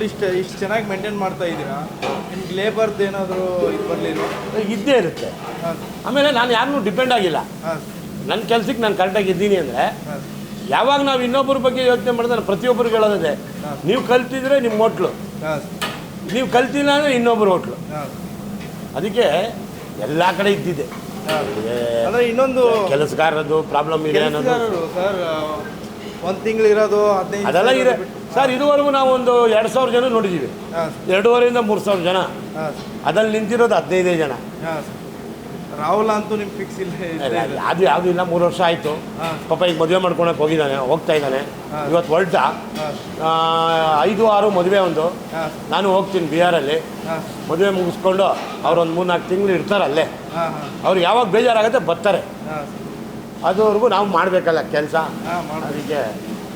Hotel ಇಷ್ಟು ಇಷ್ಟು ಚೆನ್ನಾಗಿ ಮೇಂಟೈನ್ ಮಾಡ್ತಾ ಇದ್ದೀರಾ ನಿಮ್ಗೆ ಲೇಬರ್ದು ಏನಾದರೂ ಇದು ಬರಲಿಲ್ಲ ಇದ್ದೇ ಇರುತ್ತೆ. ಹಾಂ ಆಮೇಲೆ ನಾನು ಯಾರನ್ನೂ ಡಿಪೆಂಡ್ ಆಗಿಲ್ಲ. ಹಾಂ ನನ್ನ ಕೆಲ್ಸಕ್ಕೆ ನಾನು ಕರೆಕ್ಟಾಗಿ ಇದ್ದೀನಿ ಅಂದರೆ ಯಾವಾಗ ನಾವು ಇನ್ನೊಬ್ಬರ ಬಗ್ಗೆ ಯೋಚನೆ ಮಾಡಿದ್ರೆ ಪ್ರತಿಯೊಬ್ಬರಿಗೆ ಹೇಳೋದಿದೆ. ನೀವು ಕಲ್ತಿದ್ರೆ ನಿಮ್ಮ ಹೋಟ್ಲು. ಹಾಂ ನೀವು ಕಲ್ತಿಲ್ಲ ಅಂದರೆ ಇನ್ನೊಬ್ಬರು ಹೋಟ್ಲು. ಹಾಂ ಅದಕ್ಕೆ ಎಲ್ಲ ಕಡೆ ಇದ್ದಿದೆ ಅಂದರೆ ಇನ್ನೊಂದು ಕೆಲಸಗಾರರದು ಪ್ರಾಬ್ಲಮ್ ಇದೆ ಅನ್ನೋದು. ಕೆಲಸಗಾರರು ಸರ್ ಒಂದು ತಿಂಗಳು ಇರೋದು ಹದಿನೈದು ಅದೆಲ್ಲ ಇದೆ ಸರ್ ಇದುವರೆಗೂ ನಾವು ಒಂದು ಎರಡು ಸಾವಿರ ಜನ ನೋಡಿದ್ದೀವಿ ಎರಡೂವರೆಯಿಂದ ಮೂರು ಸಾವಿರ ಜನ. ಅದಲ್ಲಿ ಅದ್ರಲ್ಲಿ ನಿಂತಿರೋದು ಹದಿನೈದೇ ಜನ. ರಾಹುಲ್ ಅಂತೂ ನಿಮ್ಗೆ ಫಿಕ್ಸ್ ಇಲ್ಲ ಅದು ಯಾವುದು ಇಲ್ಲ ಮೂರು ವರ್ಷ ಆಯಿತು. ಪಾಪ ಈಗ ಮದುವೆ ಮಾಡ್ಕೊಳಕ್ಕೆ ಹೋಗಿದ್ದಾನೆ ಹೋಗ್ತಾ ಇದ್ದಾನೆ. ಇವತ್ತು ಹೊರಟ. ಐದು ಆರು ಮದುವೆ ಒಂದು. ನಾನು ಹೋಗ್ತೀನಿ ಬಿಹಾರಲ್ಲಿ. ಮದುವೆ ಮುಗಿಸ್ಕೊಂಡು ಅವ್ರೊಂದು ಮೂರು ನಾಲ್ಕು ತಿಂಗಳು ಇರ್ತಾರೆ ಅಲ್ಲೇ. ಅವ್ರು ಯಾವಾಗ ಬೇಜಾರಾಗುತ್ತೆ ಬರ್ತಾರೆ. ಅದುವರೆಗೂ ನಾವು ಮಾಡಬೇಕಲ್ಲ ಕೆಲಸ. ಅದಕ್ಕೆ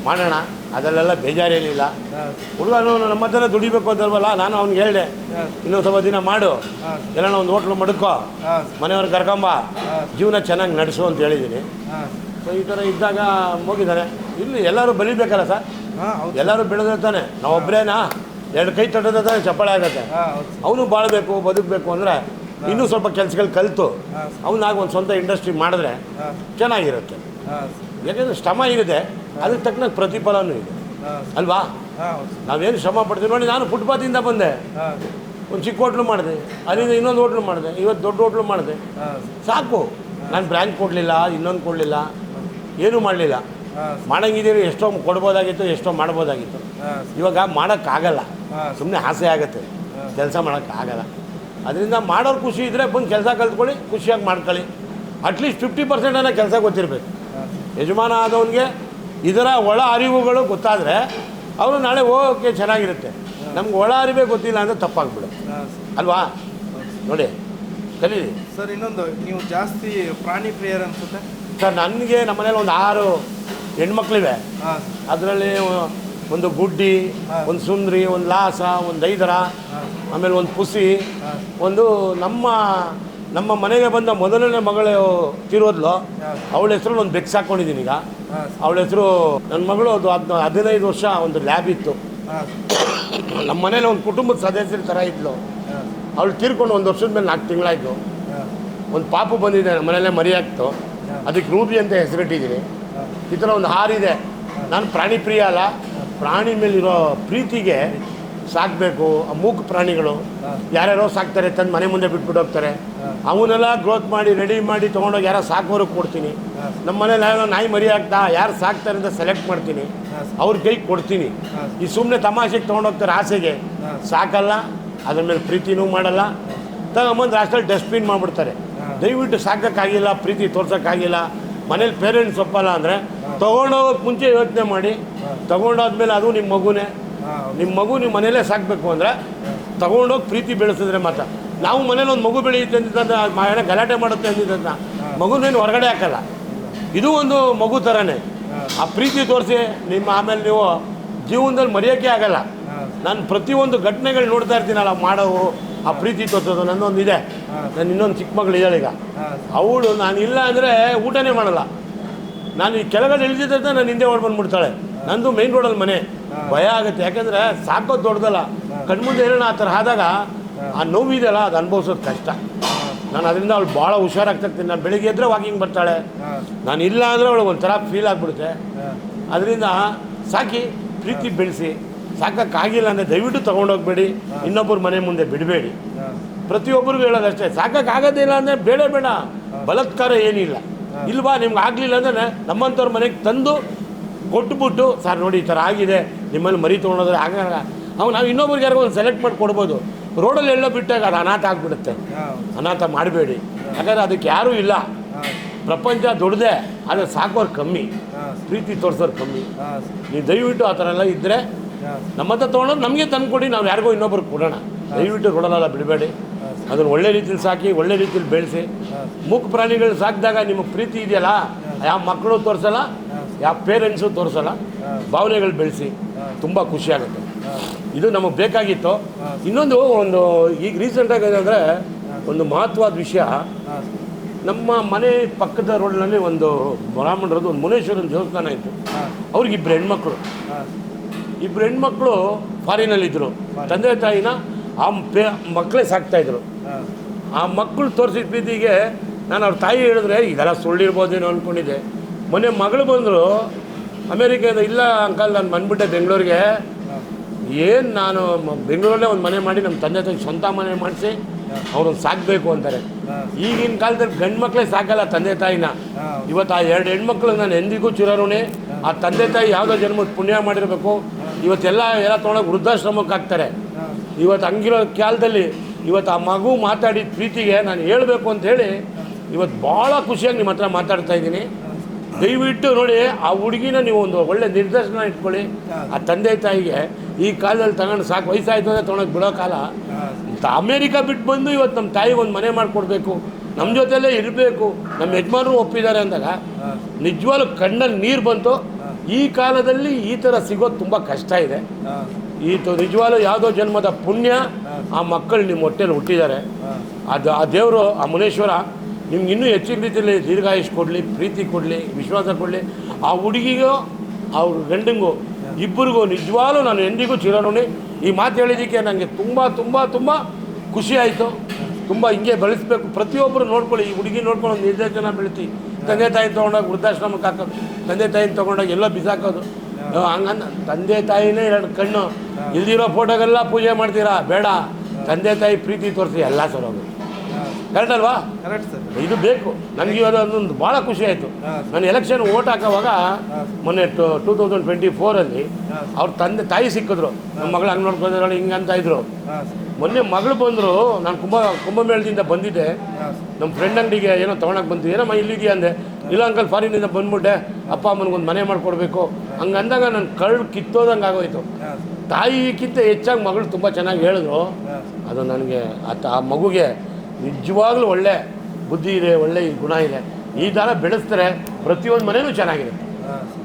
ಮಾಡೋಣ ಅದರಲ್ಲೆಲ್ಲ ಬೇಜಾರೇನಿಲ್ಲ ಹುಡುಗ ಹುಡುಗನು ನಮ್ಮ ಹತ್ರ ದುಡಿಬೇಕು ಅಂತಲ್ವಲ್ಲ ನಾನು ಅವ್ನಿಗೆ ಹೇಳಿದೆ ಇನ್ನೊಂದು ಸ್ವಲ್ಪ ದಿನ ಮಾಡು ಎಲ್ಲ ಒಂದು ಹೋಟ್ಲು ಮಡ್ಕೋ ಮನೆಯವ್ರು ಕರ್ಕೊಂಬ ಜೀವನ ಚೆನ್ನಾಗಿ ನಡೆಸು ಅಂತ ಹೇಳಿದ್ದೀನಿ ಸೊ ಈ ಥರ ಇದ್ದಾಗ ಹೋಗಿದ್ದಾರೆ ಇಲ್ಲಿ ಎಲ್ಲರೂ ಬಲಿಬೇಕಲ್ಲ ಸರ್? ಎಲ್ಲರೂ ಬೆಳೆದ್ರೆ ತಾನೆ ನಾವು ಒಬ್ಬರೇನಾ ಎರಡು ಕೈ ತಟ್ಟದ ತಾನೆ ಚಪ್ಪಾಳೆ ಆಗುತ್ತೆ. ಅವನು ಬಾಳಬೇಕು ಬದುಕಬೇಕು ಅಂದರೆ ಇನ್ನೂ ಸ್ವಲ್ಪ ಕೆಲಸಗಳು ಕಲಿತು ಅವನಾಗ ಒಂದು ಸ್ವಂತ ಇಂಡಸ್ಟ್ರಿ ಮಾಡಿದ್ರೆ ಚೆನ್ನಾಗಿರುತ್ತೆ. ಯಾಕೆಂದರೆ ಶ್ರಮ ಇದೆ ಅದಕ್ಕೆ ತಕ್ಕನಾಗ ಪ್ರತಿಫಲನೂ ಇದೆ. ಅಲ್ವಾ? ನಾವೇನು ಶ್ರಮ ಪಡ್ತೀವಿ ನೋಡಿ ನಾನು ಫುಟ್ಪಾತಿಂದ ಬಂದೆ. ಒಂದು ಚಿಕ್ಕ ಹೋಟ್ಲು ಮಾಡಿದೆ. ಅಲ್ಲಿಂದ ಇನ್ನೊಂದು ಹೋಟ್ಲು ಮಾಡಿದೆ. ಇವತ್ತು ದೊಡ್ಡ ಹೋಟ್ಲು ಮಾಡಿದೆ. ಸಾಕು. ನಾನು ಬ್ರ್ಯಾಂಕ್ ಕೊಡಲಿಲ್ಲ ಇನ್ನೊಂದು ಕೊಡಲಿಲ್ಲ. ಏನೂ ಮಾಡಲಿಲ್ಲ. ಮಾಡಂಗಿದ್ದೀರಿ ಎಷ್ಟೋ ಕೊಡ್ಬೋದಾಗಿತ್ತು ಎಷ್ಟೋ ಮಾಡ್ಬೋದಾಗಿತ್ತು. ಇವಾಗ ಮಾಡೋಕ್ಕಾಗಲ್ಲ. ಸುಮ್ಮನೆ ಆಸೆ ಆಗುತ್ತೆ. ಕೆಲಸ ಮಾಡೋಕ್ಕಾಗಲ್ಲ. ಅದರಿಂದ ಮಾಡೋರು ಖುಷಿ ಇದ್ದರೆ ಬಂದು ಕೆಲಸ ಕಲ್ತ್ಕೊಳ್ಳಿ ಖುಷಿಯಾಗಿ ಮಾಡ್ಕೊಳ್ಳಿ. ಅಟ್ಲೀಸ್ಟ್ ಫಿಫ್ಟಿ ಪರ್ಸೆಂಟನ್ನು ಕೆಲಸ ಗೊತ್ತಿರಬೇಕು. ಯಜಮಾನ ಆದವನಿಗೆ ಇದರ ಒಳ ಅರಿವುಗಳು ಗೊತ್ತಾದರೆ ಅವರು ನಾಳೆ ಹೋಗೋಕ್ಕೆ ಚೆನ್ನಾಗಿರುತ್ತೆ. ನಮ್ಗೆ ಒಳ ಅರಿವೇ ಗೊತ್ತಿಲ್ಲ ಅಂದರೆ ತಪ್ಪಾಗ್ಬಿಡು ಅಲ್ವಾ? ನೋಡಿ ಕಲೀರಿ. ಸರ್ ಇನ್ನೊಂದು ನೀವು ಜಾಸ್ತಿ ಪ್ರಾಣಿ ಪ್ರಿಯರ್ ಅನ್ಸುತ್ತೆ? ಸರ್ ನನಗೆ ನಮ್ಮ ಮನೇಲಿ ಒಂದು ಆರು ಹೆಣ್ಮಕ್ಳಿವೆ. ಅದರಲ್ಲಿ ಒಂದು ಗುಡ್ಡಿ ಒಂದು ಸುಂದ್ರಿ ಒಂದು ಲಾಸ ಒಂದು ಐದರ ಆಮೇಲೆ ಒಂದು ಪುಸಿ ಒಂದು ನಮ್ಮ ನಮ್ಮ ಮನೆಗೆ ಬಂದ ಮೊದಲನೇ ಮಗಳು ತಿರೋದ್ಲು. ಅವಳ ಹೆಸರು ಒಂದು ಬೆಕ್ಸ್ ಹಾಕ್ಕೊಂಡಿದ್ದೀನಿ ಈಗ. ಅವಳ ಹೆಸರು ನನ್ನ ಮಗಳು ಅದು ಹದ್ ಹದಿನೈದು ವರ್ಷ ಒಂದು ಲ್ಯಾಬ್ ಇತ್ತು. ನಮ್ಮ ಮನೇಲಿ ಒಂದು ಕುಟುಂಬದ ಸದಸ್ಯರ ಥರ ಇದ್ಲು. ಅವಳು ತೀರ್ಕೊಂಡು ಒಂದು ವರ್ಷದ ಮೇಲೆ ನಾಲ್ಕು ತಿಂಗಳಾಯಿತು. ಒಂದು ಪಾಪು ಬಂದಿದೆ ನಮ್ಮ ಮನೆಯಲ್ಲೇ ಮರಿ ಹಾಕ್ತು ಅದಕ್ಕೆ ರೂಬಿ ಅಂತ ಹೆಸರಿಟ್ಟಿದ್ದೀನಿ. ಈ ಥರ ಒಂದು ಹಾರಿದೆ. ನಾನು ಪ್ರಾಣಿ ಪ್ರಿಯ ಅಲ್ಲ. ಪ್ರಾಣಿ ಮೇಲಿರೋ ಪ್ರೀತಿಗೆ ಸಾಕಬೇಕು. ಆ ಮೂಕ ಪ್ರಾಣಿಗಳು. ಯಾರ್ಯಾರೋ ಸಾಕ್ತಾರೆ ತಂದು ಮನೆ ಮುಂದೆ ಬಿಟ್ಬಿಟ್ಟು ಹೋಗ್ತಾರೆ. ಅವನ್ನೆಲ್ಲ ಗ್ರೋತ್ ಮಾಡಿ ರೆಡಿ ಮಾಡಿ ತೊಗೊಂಡೋಗಿ ಯಾರೋ ಸಾಕೋರಿಗೆ ಕೊಡ್ತೀನಿ. ನಮ್ಮ ಮನೇಲಿ ಯಾರೋ ನಾಯಿ ಮರಿ ಹಾಕ್ತಾ ಯಾರು ಸಾಕ್ತಾರೆ ಅಂತ ಸೆಲೆಕ್ಟ್ ಮಾಡ್ತೀನಿ. ಅವ್ರ ಕೈಗೆ ಕೊಡ್ತೀನಿ. ಈ ಸುಮ್ಮನೆ ತಮಾಷೆಗೆ ತೊಗೊಂಡೋಗ್ತಾರೆ ಆಸೆಗೆ. ಸಾಕಲ್ಲ, ಅದ್ರ ಮೇಲೆ ಪ್ರೀತಿನೂ ಮಾಡಲ್ಲ. ತಗೊಂಬಂದು ಲಾಸ್ಟಲ್ಲಿ ಡಸ್ಟ್ಬಿನ್ ಮಾಡಿಬಿಡ್ತಾರೆ. ದಯವಿಟ್ಟು ಸಾಕೋಕ್ಕಾಗಿಲ್ಲ, ಪ್ರೀತಿ ತೋರ್ಸೋಕ್ಕಾಗಿಲ್ಲ. ಮನೇಲಿ ಪೇರೆಂಟ್ಸ್ ಒಪ್ಪಲ್ಲ ಅಂದರೆ ತೊಗೊಂಡೋಗೋಕೆ ಮುಂಚೆ ಯೋಚನೆ ಮಾಡಿ. ತೊಗೊಂಡೋದ್ಮೇಲೆ ಅದು ನಿಮ್ಮ ಮಗುನೇ. ನಿಮ್ಮ ಮಗು ನಿಮ್ಮ ಮನೇಲೇ ಸಾಕಬೇಕು ಅಂದರೆ ತೊಗೊಂಡೋಗಿ ಪ್ರೀತಿ ಬೆಳೆಸಿದ್ರೆ ಮಾತ್ರ. ನಾವು ಮನೇಲಿ ಒಂದು ಮಗು ಬೆಳೆಯುತ್ತೆ ಅಂದಿದ್ದ ಗಲಾಟೆ ಮಾಡುತ್ತೆ ಅಂದಿದ್ದಂತ ಮಗುನೇನು ಹೊರಗಡೆ ಹಾಕಲ್ಲ. ಇದು ಒಂದು ಮಗು ಥರನೇ ಆ ಪ್ರೀತಿ ತೋರಿಸಿ ನಿಮ್ಮ ಆಮೇಲೆ ನೀವು ಜೀವನದಲ್ಲಿ ಮರೆಯೋಕ್ಕೆ ಆಗಲ್ಲ. ನಾನು ಪ್ರತಿಯೊಂದು ಘಟನೆಗಳು ನೋಡ್ತಾ ಇರ್ತೀನಲ್ಲ ಮಾಡೋವು ಆ ಪ್ರೀತಿ ತೋರಿಸೋದು ನನ್ನೊಂದು ಇದೆ. ನಾನು ಇನ್ನೊಂದು ಚಿಕ್ಕ ಮಗಳು ಇದ್ದಾಳೆ ಈಗ. ಅವಳು ನಾನು ಇಲ್ಲ ಅಂದರೆ ಊಟನೇ ಮಾಡಲ್ಲ. ನಾನು ಈ ಕೆಳಗಡೆ ಇಳಿದಿದ್ದಂತ ನಾನು ಹಿಂದೆ ಓಡ್ ಬಂದ್ಬಿಡ್ತಾಳೆ. ನಂದು ಮೈನ್ ರೋಡಲ್ಲಿ ಮನೆ. ಭಯ ಆಗುತ್ತೆ. ಯಾಕಂದರೆ ಸಾಕೋದು ದೊಡ್ಡದಲ್ಲ. ಕಣ್ಮುಂದೆ ಏನೋ ಆ ಥರ ಆದಾಗ ಆ ನೋವಿದೆಯಲ್ಲ ಅದು ಅನುಭವಿಸೋದು ಕಷ್ಟ. ನಾನು ಅದರಿಂದ ಅವಳು ಭಾಳ ಹುಷಾರಾಗ್ತಿರ್ತೀನಿ ನಾನು ಬೆಳಿಗ್ಗೆ ಎದ್ರೆ ವಾಕಿಂಗ್ ಬರ್ತಾಳೆ. ನಾನು ಇಲ್ಲ ಅಂದರೆ ಅವಳು ಒಂಥರ ಫೀಲ್ ಆಗಿಬಿಡುತ್ತೆ. ಅದರಿಂದ ಸಾಕಿ, ಪ್ರೀತಿ ಬೆಳೆಸಿ. ಸಾಕೋಕ್ಕಾಗಿಲ್ಲ ಅಂದರೆ ದಯವಿಟ್ಟು ತೊಗೊಂಡೋಗ್ಬೇಡಿ ಇನ್ನೊಬ್ಬರು ಮನೆ ಮುಂದೆ ಬಿಡಬೇಡಿ. ಪ್ರತಿಯೊಬ್ಬರಿಗೂ ಹೇಳೋದಷ್ಟೇ ಸಾಕೋಕ್ಕಾಗೋದಿಲ್ಲ ಅಂದರೆ ಬೇಡ ಬೇಡ. ಬಲತ್ಕಾರ ಏನಿಲ್ಲ ಇಲ್ವಾ, ನಿಮ್ಗೆ ಆಗಲಿಲ್ಲ ಅಂದರೆ ನಮ್ಮಂಥವ್ರ ಮನೆಗೆ ತಂದು ಕೊಟ್ಬಿಟ್ಟು, ಸರ್ ನೋಡಿ ಈ ಥರ ಆಗಿದೆ. ನಿಮ್ಮಲ್ಲಿ ಮರಿ ತೊಗೊಂಡೋದ್ರೆ ಆಗ ನಾವು ಇನ್ನೊಬ್ರಿಗೆ ಯಾರಿಗೂ ಒಂದು ಸೆಲೆಕ್ಟ್ ಮಾಡಿ ಕೊಡ್ಬೋದು. ರೋಡಲ್ಲಿ ಎಲ್ಲೋ ಬಿಟ್ಟಾಗ ಅದು ಅನಾಥ ಆಗಿಬಿಡುತ್ತೆ. ಅನಾಥ ಮಾಡಬೇಡಿ. ಯಾಕಂದರೆ ಅದಕ್ಕೆ ಯಾರೂ ಇಲ್ಲ. ಪ್ರಪಂಚ ದೊಡ್ಡದೆ ಆದರೆ ಸಾಕೋರು ಕಮ್ಮಿ. ಪ್ರೀತಿ ತೋರಿಸೋರು ಕಮ್ಮಿ. ನೀವು ದಯವಿಟ್ಟು ಆ ಥರ ಎಲ್ಲ ಇದ್ದರೆ ನಮ್ಮ ಹತ್ರ ತೊಗೊಂಡು ನಮಗೆ ತಂದು ಕೊಡಿ ನಾವು ಯಾರಿಗೋ ಇನ್ನೊಬ್ರಿಗೆ ಕೊಡೋಣ. ದಯವಿಟ್ಟು ರೋಡಲ್ಲೆಲ್ಲ ಬಿಡಬೇಡಿ. ಅದನ್ನು ಒಳ್ಳೆ ರೀತಿಲಿ ಸಾಕಿ ಒಳ್ಳೆ ರೀತಿಲಿ ಬೆಳೆಸಿ. ಮೂಕ ಪ್ರಾಣಿಗಳು ಸಾಕಿದಾಗ ನಿಮಗೆ ಪ್ರೀತಿ ಇದೆಯಲ್ಲ? ಯಾವ ಮಕ್ಕಳು ತೋರಿಸಲ್ಲ ಯಾವ ಪೇರೆಂಟ್ಸು ತೋರಿಸಲ್ಲ ಭಾವನೆಗಳು ಬೆಳೆಸಿ ತುಂಬ ಖುಷಿಯಾಗುತ್ತೆ. ಇದು ನಮಗೆ ಬೇಕಾಗಿತ್ತು. ಇನ್ನೊಂದು ಒಂದು ಈಗ ರೀಸೆಂಟಾಗಿ ಏನಂದರೆ ಒಂದು ಮಹತ್ವದ ವಿಷಯ. ನಮ್ಮ ಮನೆ ಪಕ್ಕದ ರೋಡ್ನಲ್ಲಿ ಒಂದು ಬ್ರಾಹ್ಮಣರದ್ದು ಒಂದು ಮುನೇಶ್ವರನ ದೇವಸ್ಥಾನ ಇತ್ತು. ಅವ್ರಿಗೆ ಇಬ್ಬರು ಹೆಣ್ಮಕ್ಳು. ಇಬ್ಬರು ಹೆಣ್ಮಕ್ಳು ಫಾರಿನಲ್ಲಿದ್ದರು ತಂದೆ ತಾಯಿನ ಆ ಪೇ ಮಕ್ಕಳೇ ಸಾಕ್ತಾಯಿದ್ರು ಆ ಮಕ್ಕಳು ತೋರಿಸಿದ ಪ್ರೀತಿಗೆ ನಾನು ಅವ್ರ ತಾಯಿ ಹೇಳಿದ್ರೆ, ಇದೆಲ್ಲ ಸುಳ್ಳಿರ್ಬೋದೇನೋ ಅಂದ್ಕೊಂಡಿದ್ದೆ ಮೊನ್ನೆ ಮಗಳು ಬಂದರು, ಅಮೇರಿಕಾದ ಇಲ್ಲ ಅಂಕಲ್, ನಾನು ಬಂದ್ಬಿಟ್ಟೆ ಬೆಂಗಳೂರಿಗೆ. ಏನು ನಾನು ಬೆಂಗಳೂರಲ್ಲೇ ಒಂದು ಮನೆ ಮಾಡಿ ನಮ್ಮ ತಂದೆ ತಾಯಿ ಸ್ವಂತ ಮನೆ ಮಾಡಿಸಿ ಅವ್ರನ್ನ ಸಾಕಬೇಕು ಅಂತಾರೆ. ಈಗಿನ ಕಾಲದಲ್ಲಿ ಗಂಡು ಮಕ್ಕಳೇ ಸಾಕಲ್ಲ ತಂದೆ ತಾಯಿನ. ಇವತ್ತು ಆ ಎರಡು ಹೆಣ್ಮಕ್ಳು ನಾನು ಎಂದಿಗೂ ಚಿರಋಣಿ. ಆ ತಂದೆ ತಾಯಿ ಯಾವುದೋ ಜನ್ಮ ಪುಣ್ಯ ಮಾಡಿರಬೇಕು. ಇವತ್ತೆಲ್ಲ ಎಲ್ಲ ತೊಗೊಂಡೋಗಿ ವೃದ್ಧಾಶ್ರಮಕ್ಕೆ ಹಾಕ್ತಾರೆ. ಇವತ್ತು ಹಂಗಿರೋ ಕಾಲದಲ್ಲಿ ಇವತ್ತು ಆ ಮಗು ಮಾತಾಡಿದ ಪ್ರೀತಿಗೆ ನಾನು ಹೇಳಬೇಕು ಅಂತ ಹೇಳಿ ಇವತ್ತು ಭಾಳ ಖುಷಿಯಾಗಿ ನಿಮ್ಮ ಹತ್ರ ಮಾತಾಡ್ತಾ ಇದ್ದೀನಿ. ದಯವಿಟ್ಟು ನೋಡಿ, ಆ ಹುಡುಗಿನ ನೀವು ಒಂದು ಒಳ್ಳೆ ನಿರ್ದೇಶನ ಇಟ್ಕೊಳ್ಳಿ. ಆ ತಂದೆ ತಾಯಿಗೆ ಈ ಕಾಲದಲ್ಲಿ ತಗೊಂಡು ಸಾಕು, ವಯಸ್ಸಾಯ್ತು ಅಂದರೆ ತೊಗೊಳಕ್ಕೆ ಬಿಡೋ ಕಾಲ. ಅಮೇರಿಕಾ ಬಿಟ್ಟು ಬಂದು ಇವತ್ತು ನಮ್ಮ ತಾಯಿಗೆ ಒಂದು ಮನೆ ಮಾಡಿಕೊಡ್ಬೇಕು. ನಮ್ಮ ಜೊತೆಲೇ ಇರಬೇಕು. ನಮ್ಮ ಯಜಮಾನರು ಒಪ್ಪಿದ್ದಾರೆ ಅಂದಾಗ ನಿಜವಾಗ್ಲೂ ಕಣ್ಣಲ್ಲಿ ನೀರು ಬಂತು. ಈ ಕಾಲದಲ್ಲಿ ಈ ಥರ ಸಿಗೋದು ತುಂಬ ಕಷ್ಟ ಇದೆ. ಈ ನಿಜವಾಗ್ಲೂ ಯಾವುದೋ ಜನ್ಮದ ಪುಣ್ಯ ಆ ಮಕ್ಕಳು ನಿಮ್ಮ ಹೊಟ್ಟೆಲಿ ಹುಟ್ಟಿದ್ದಾರೆ. ಅದು ಆ ದೇವರು, ಆ ಮುನೇಶ್ವರ ನಿಮ್ಗೆ ಇನ್ನೂ ಹೆಚ್ಚಿನ ರೀತಿಯಲ್ಲಿ ದೀರ್ಘಾಯುಷ್ ಕೊಡಲಿ, ಪ್ರೀತಿ ಕೊಡಲಿ, ವಿಶ್ವಾಸ ಕೊಡಲಿ. ಆ ಹುಡುಗಿಗೂ ಅವ್ರ ಗಂಡಂಗೂ, ಇಬ್ಬರಿಗೂ ನಿಜವಾಗ್ಲೂ ನಾನು ಎಂದಿಗೂ ಚಿರಋಣಿ ಈ ಮಾತು ಹೇಳಿದ್ದಕ್ಕೆ ನನಗೆ ತುಂಬ ತುಂಬ ತುಂಬ ಖುಷಿ ಆಯಿತು. ತುಂಬ ಹಿಂಗೆ ಬೆಳೆಸಬೇಕು. ಪ್ರತಿಯೊಬ್ಬರು ನೋಡ್ಕೊಳ್ಳಿ, ಈ ಹುಡುಗಿ ನೋಡ್ಕೊಂಡು ಒಂದು ನಿರ್ದೇಶನ ಬೆಳೆಸಿ. ತಂದೆ, ತಾಯಿ ತೊಗೊಂಡಾಗ ವೃದ್ಧಾಶ್ರಮಕ್ಕೆ ಹಾಕೋದು ತಂದೆ ತಾಯಿನ ತೊಗೊಂಡಾಗ ಎಲ್ಲ ಬಿಸಾಕೋದು. ಹಂಗಂದ ತಂದೆ, ತಾಯಿನೇ ಎರಡು ಕಣ್ಣು. ಇಲ್ದಿರೋ ಫೋಟೋಗೆಲ್ಲ ಪೂಜೆ ಮಾಡ್ತೀರಾ? ಬೇಡ. ತಂದೆ, ತಾಯಿ ಪ್ರೀತಿ ತೋರಿಸಿ, ಎಲ್ಲ ಸರೋದು ಕರೆಕ್ಟ್ ಅಲ್ವಾ? ಕರೆಕ್ಟ್ ಸರ್ ಇದು ಬೇಕು. ನನಗೆ ಇವಾಗ ಅದೊಂದು ಭಾಳ ಖುಷಿ ಆಯಿತು. ನಾನು ಎಲೆಕ್ಷನ್ ಓಟ್ ಹಾಕೋವಾಗ ಮೊನ್ನೆ ಟು ಟೂ ತೌಸಂಡ್ ಟ್ವೆಂಟಿ ಫೋರಲ್ಲಿ. ಅವ್ರ ತಂದೆ ತಾಯಿ ಸಿಕ್ಕಿದ್ರು. ನಮ್ಮ ಮಗಳು ಹಂಗೆ ನೋಡ್ಕೊಂಡಿದ್ದಾಳೆ ಹಿಂಗಂತ ಇದ್ರು. ಹಾಂ ಮೊನ್ನೆ ಮಗಳು ಬಂದರು. ನಾನು ಕುಂಭ ಕುಂಭಮೇಳದಿಂದ ಬಂದಿದ್ದೆ. ನಮ್ಮ ಫ್ರೆಂಡ್ ಅಂಗಡಿಗೆ ಏನೋ ತೊಗೊಳಕ್ಕೆ ಬಂತು ಏನಮ್ಮ ಇಲ್ಲಿದೆಯಾ ಅಂದೆ. ಇಲ್ಲ ಅಂಕಲ್ ಫಾರಿನಿಂದ ಬಂದ್ಬಿಟ್ಟೆ. ಅಪ್ಪ ಅಮ್ಮನಿಗೊಂದು ಮನೆ ಮಾಡಿಕೊಡ್ಬೇಕು. ಹಂಗೆ ಅಂದಾಗ ನನ್ನ ಕಳ್ಳು ಕಿತ್ತೋದಂಗೆ ಆಗೋಯ್ತು. ತಾಯಿಗಿಂತ ಹೆಚ್ಚಾಗಿ ಮಗಳು ತುಂಬ ಚೆನ್ನಾಗಿ ಹೇಳಿದ್ರು. ಅದು ನನಗೆ ಆ ಮಗುಗೆ ನಿಜವಾಗ್ಲೂ ಒಳ್ಳೆ ಬುದ್ಧಿ ಇದೆ ಒಳ್ಳೆ ಗುಣ ಇದೆ. ಈ ಥರ ಬೆಳೆಸ್ತಾರೆ ಪ್ರತಿಯೊಂದು ಮನೆಯೂ ಚೆನ್ನಾಗಿದೆ. ಹಾಂ.